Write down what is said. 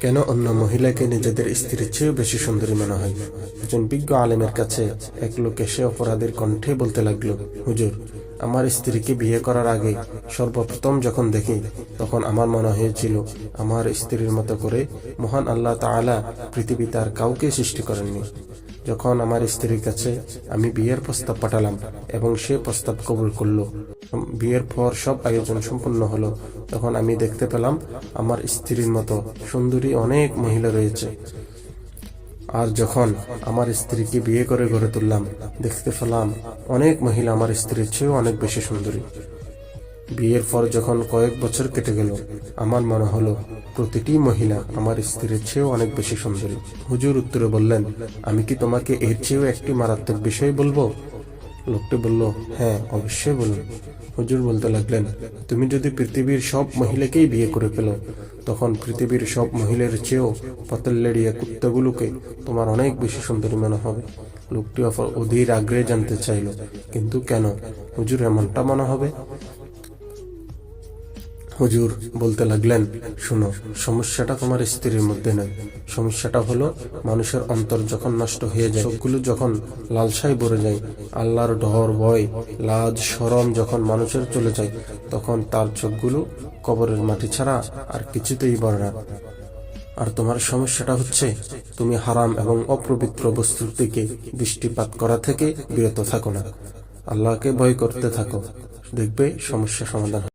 কেন অন্য মহিলাকে নিজেদের স্ত্রীর চেয়েও বেশি সুন্দরী মনে হয়? একজন বিজ্ঞ আলেমের কাছে এক লোক এসে অপরাধের কণ্ঠে বলতে লাগল, হুজুর, আমার স্ত্রীকে বিয়ে করার আগে সর্বপ্রথম যখন দেখি, তখন আমার মনে হয়েছিল আমার স্ত্রীর মতো করে মহান আল্লাহ তালা পৃথিবী তার কাউকে সৃষ্টি করেননি। যখন আমার স্ত্রীর কাছে আমি বিয়ের প্রস্তাব পাঠালাম এবং সে প্রস্তাব কবুল করল বিয়ের পর সব আয়োজন সম্পন্ন হলো, তখন আমি দেখতে পেলাম আমার স্ত্রীর মতো সুন্দরী অনেক মহিলা রয়েছে। আর যখন আমার স্ত্রীকে বিয়ে করে গড়ে তুললাম, দেখতে পেলাম অনেক মহিলা আমার স্ত্রীর চেয়েও অনেক বেশি সুন্দরী। বিয়ের পর যখন কয়েক বছর কেটে গেল, আমার মনে হলো, প্রতিটি মহিলা আমার স্ত্রীর চেয়েও অনেক বেশি সুন্দরী। হুজুর উত্তরে বললেন, আমি কি তোমাকে এর চেয়েও একটি মারাত্মক বিষয় বলব? লোকটি বলল হ্যাঁ অবশ্যই বলুন হুজুর বলতে লাগলেন, তুমি যদি পৃথিবীর সব মহিলাকেই বিয়ে করে ফেলো, তখন পৃথিবীর সব মহিলার চেয়েও পতল্লেড়িয়া কুত্তাগুলোকে তোমার অনেক বেশি সুন্দরী মনে হবে। লোকটি অধীর আগ্রহে জানতে চাইল, কিন্তু কেন? হুজুর, এমনটা মনে হবে? হুজুর বলতে লাগলেন, শুনো, সমস্যাটা তোমার স্ত্রীর মধ্যে নয়। সমস্যাটা হলো মানুষের অন্তর যখন নষ্ট হয়ে যায়, চোখগুলো যখন লালসায় ভরে যায়, আল্লাহর ডর ভয়, লাজ, সরম যখন মানুষের চলে যায়, তখন তার চোখগুলো কবরের মাটি ছাড়া আর কিছুতেই ভরে না। আর তোমার সমস্যাটা হচ্ছে তুমি হারাম এবং অপবিত্র বস্তুর দিকে দৃষ্টিপাত করা থেকে বিরত থাকো না। আল্লাহকে ভয় করতে থাকো। দেখবে সমস্যা সমাধান।